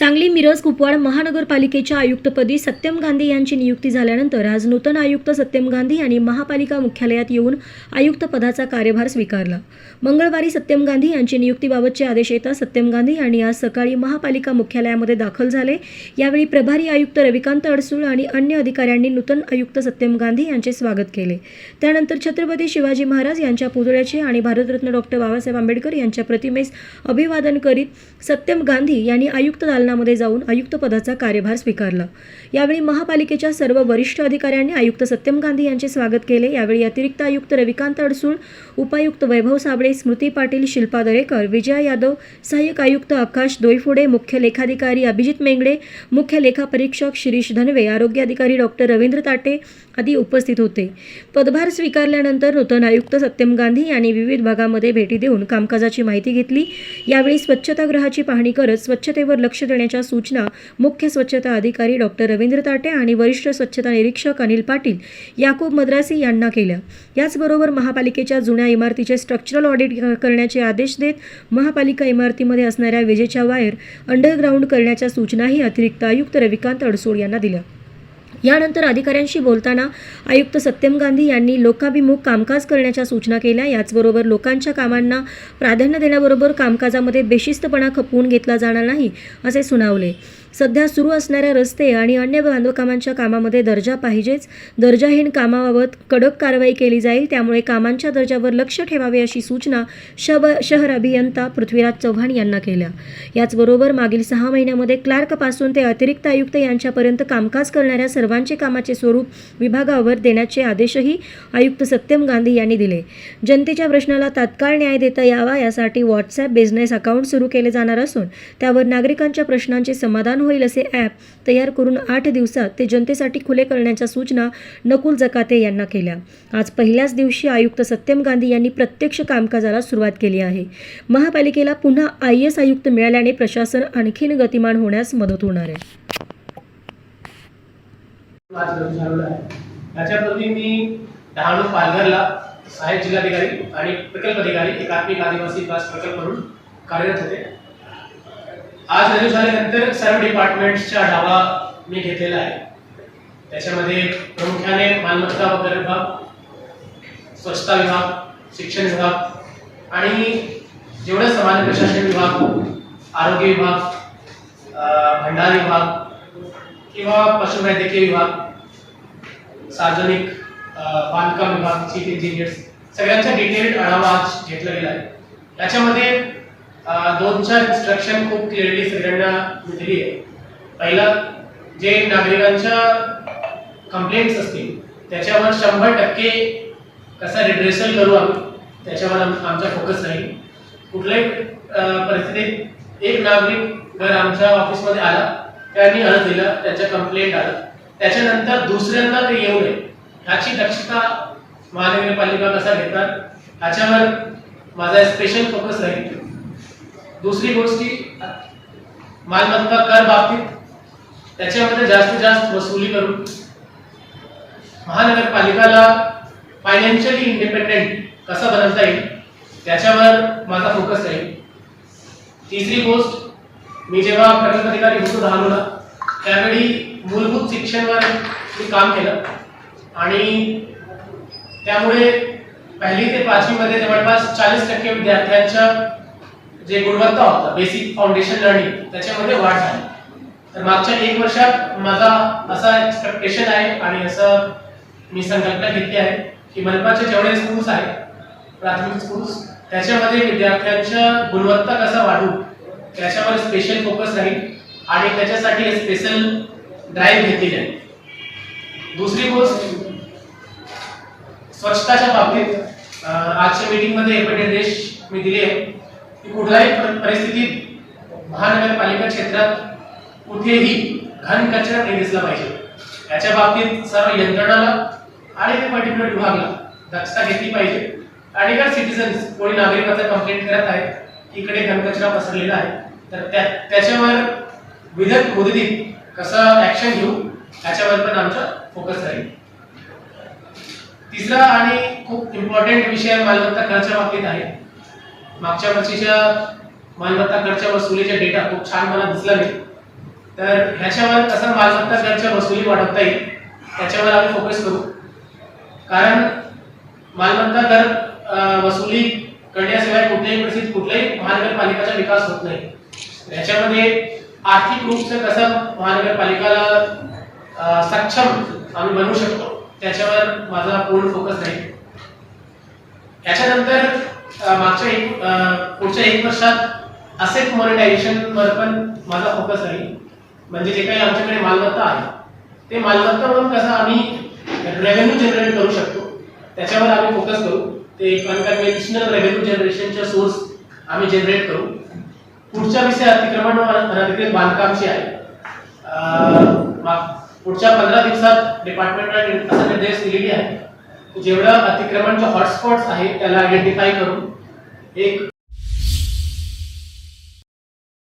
सांगली मिरज कुपवाड महानगरपालिकेच्या आयुक्तपदी सत्यम गांधी यांची नियुक्ती झाल्यानंतर आज नूतन आयुक्त सत्यम गांधी यांनी महापालिका मुख्यालयात येऊन आयुक्त पदाचा कार्यभार स्वीकारला. मंगळवारी सत्यम गांधी यांची नियुक्तीबाबतचे आदेश येता सत्यम गांधी यांनी आज सकाळी महापालिका मुख्यालयामध्ये दाखल झाले. यावेळी प्रभारी आयुक्त रविकांत अडसूळ आणि अन्य अधिकाऱ्यांनी नूतन आयुक्त सत्यम गांधी यांचे स्वागत केले. त्यानंतर छत्रपती शिवाजी महाराज यांच्या पुतळ्याचे आणि भारतरत्न डॉक्टर बाबासाहेब आंबेडकर यांच्या प्रतिमेस अभिवादन करीत सत्यम गांधी यांनी आयुक्त दालनामध्ये जाऊन आयुक्त पदाचा कार्यभार स्वीकारला. यावेळी महापालिकेच्या सर्व वरिष्ठ अधिकाऱ्यांनी आयुक्त सत्यम गांधी यांचे स्वागत केले. यावेळी अतिरिक्त आयुक्त रविकांत अडसूळ उपायुक्त वैभव साबळे स्मृती पाटील शिल्पा दरेकर विजया यादव सहाय्यक आयुक्त आकाश दोयफोडे मुख्य लेखाधिकारी अभिजित मेंगडे मुख्य लेखापरीक्षक शिरीष धनवे आरोग्य अधिकारी डॉक्टर रवींद्र ताटे आदी उपस्थित होते. पदभार स्वीकारल्यानंतर नूतन आयुक्त सत्यम गांधी यांनी विविध भागामध्ये भेटी देऊन कामकाजाची माहिती घेतली. यावेळी स्वच्छतागृहाची पाहणी करत स्वच्छतेवर लक्ष करण्याच्या सूचना मुख्य स्वच्छता अधिकारी डॉक्टर रवींद्र ताटे आणि वरिष्ठ स्वच्छता निरीक्षक अनिल पाटील याकूब मद्रासी यांना केल्या. याचबरोबर महापालिकेच्या जुन्या इमारतीचे स्ट्रक्चरल ऑडिट करण्याचे आदेश देत महापालिका इमारतीमध्ये असणाऱ्या विजेच्या वायर अंडरग्राऊंड करण्याच्या सूचनाही अतिरिक्त आयुक्त रविकांत अडसूळ यांना दिल्या. यानंतर अधिकाऱ्यांशी बोलताना आयुक्त सत्यम गांधी यांनी लोकाभिमुख कामकाज करण्याच्या सूचना केल्या. याचबरोबर लोकांच्या कामांना प्राधान्य देण्याबरोबर कामकाजामध्ये बेशिस्तपणा खपवून घेतला जाणार नाही असे सुनावले. सध्या सुरू असणाऱ्या रस्ते आणि अन्य बांधकामांच्या कामामध्ये दर्जा पाहिजेच. दर्जाहीन कामाबाबत कडक कारवाई केली जाईल त्यामुळे कामांच्या दर्जावर लक्ष ठेवावे अशी सूचना शब शहर अभियंता पृथ्वीराज चव्हाण यांना केल्या. याचबरोबर मागील सहा महिन्यामध्ये क्लार्कपासून ते अतिरिक्त आयुक्त यांच्यापर्यंत कामकाज करणाऱ्या सर्वांचे कामाचे स्वरूप विभागावर देण्याचे आदेशही आयुक्त सत्यम गांधी यांनी दिले. जनतेच्या प्रश्नाला तात्काळ न्याय देता यावा यासाठी व्हॉट्सॲप बिझनेस अकाउंट सुरू केले जाणार असून त्यावर नागरिकांच्या प्रश्नांचे समाधान होईल असे ॲप तयार करून आठ दिवसात ते जनतेसाठी खुले करण्याच्या सूचना नकुल जकाते यांना केल्या. आज पहिल्याच दिवशी आयुक्त सत्यम गांधी यांनी प्रत्यक्ष कामकाजाला सुरुवात केली आहे. महापालिकेला पुन्हा आय एस आयुक्त मिळाल्याने प्रशासन आणखीन गतिमान होण्यास मदत होणार आहे. आज आहे त्याच्याप्रती मी डहाणू पालघरला सहाय्यक जिल्हाधिकारी आणि प्रकल्प अधिकारी एकात्मिक आदिवासी विकास प्रकल्प म्हणून कार्यरत होते. आज रजू झाल्यानंतर सर्व डिपार्टमेंट्सचा आढावा मी घेतलेला आहे. त्याच्यामध्ये प्रामुख्याने मालमत्ता वगैरे विभाग स्वच्छता विभाग शिक्षण विभाग आणि जेवढं सामान्य प्रशासन विभाग आरोग्य विभाग भंडार विभाग किंवा पशुवैद्यकीय विभाग सार्वजनिक बांधकाम विभाग चीफ इंजिनियर्स सगळ्यांचा डिटेल्ड आढावा आज घेतला गेला आहे. त्याच्यामध्ये अं, दोन चार इन्स्ट्रक्शन खूप क्लिअरली सगळ्यांना मिळाली आहे. पहिलं जे नागरिकांच्या कंप्लेंट्स असतील त्याच्यावर शंभर टक्के कसा रिड्रेसल करू आम्ही त्याच्यावर आम- आमचा फोकस राहील. कुठल्याही परिस्थितीत एक नागरिक जर आमच्या ऑफिसमध्ये आला त्यांनी अर्ज दिला त्याच्या कंप्लेंट आलं त्याच्यानंतर दुसऱ्यांदा ते येऊ नये. ह्याची दक्षता महानगरपालिका कसा घेतात ह्याच्यावर माझा स्पेशल फोकस राहील. दुसरी गोष्टी मालमत्ता कर बाबतीत त्याच्यामध्ये जास्तीत जास्त वसुली करून महानगरपालिकाला फायनान्शियली इंडिपेंडेंट कसं बनवता येईल त्याच्यावर माझा फोकस राहील तिसरी गोष्ट मी जेव्हा प्रकल्प अधिकारी होतो राहिलो त्यावेळी मूलभूत शिक्षणवर मी काम केलं. आणि त्यामुळे पहिली ते पाचवीमध्ये जवळपास चाळीस टक्के विद्यार्थ्यांच्या जे गुणवत्ता होता बेसिक फाउंडेशन लर्निंग त्याच्यामध्ये वाढ झाली. तर मागच्या एक वर्षात माझा असा एक्सपेक्टेशन आहे आणि असं मी संकल्पना घेतली आहे की मनपाचे जेवढे स्कूल्स आहेत प्राथमिक स्कूल्स त्याच्यामध्ये विद्यार्थ्यांच्या गुणवत्ता कसा वाढू त्याच्यावर स्पेशल फोकस राहील आणि त्याच्यासाठी स्पेशल ड्राईव्ह घेतली जाईल. दुसरी गोष्ट स्वच्छताच्या बाबतीत आजच्या मीटिंगमध्ये एक निर्देश मी दिले. आहे की कुठल्याही परिस्थितीत महानगरपालिका क्षेत्रात कुठेही घन कचरा नाही दिसला पाहिजे. याच्या बाबतीत सर्व यंत्रणाला आणि त्या पर्टिक्युलर विभागला दक्षता घेतली पाहिजे. आणि जर सिटीजन्स कोणी नागरिकाचा कंप्लेंट करत आहे इकडे घनकचरा पसरलेला आहे तर त्या त्याच्यावर विधक मुदतीत कसं ऍक्शन घेऊ याच्यावर पण आमचा फोकस राहील. तिसरा आणि खूप इम्पॉर्टंट विषय मालमत्ता खर्चा बाबतीत आहे. मागच्या वर्षीच्या मालमत्ता खर्च वसुलीचा डेटा खूप छान मला दिसला नाही. तर ह्याच्यावर कसं मालमत्ता करच्या वसुली वाढवता येईल त्याच्यावर आम्ही फोकस करू. कारण मालमत्ता कर वसुली करण्याशिवाय कुठल्याही परिस्थितीत कुठल्याही महानगरपालिकाचा विकास होत नाही. याच्यामध्ये आर्थिक रूप से कसं महानगरपालिकाला सक्षम आम्ही बनवू शकतो त्याच्यावर माझा पूर्ण फोकस राहील. याच्यानंतर मागच्या एक पुढच्या एक वर्षात असेट मॉनिटायझेशन वर पण माझा फोकस राहील. म्हणजे जे काही आमच्याकडे मालमत्ता आहे ते मालमत्ता म्हणून कसं आम्ही रेव्हेन्यू जनरेट करू शकतो त्याच्यावर आम्ही फोकस करू. ते अनकन्व्हेन्शनल रेव्हेन्यू जनरेशनच्या सोर्स आम्ही जनरेट करू. पुढचा विषय अतिक्रमण अनधिकृत बांधकामची आहे पुढच्या पंधरा दिवसात डिपार्टमेंटला असा निर्देश दिलेली आहे जेवढं अतिक्रमणचे हॉटस्पॉट्स आहेत त्याला आयडेंटिफाय करून एक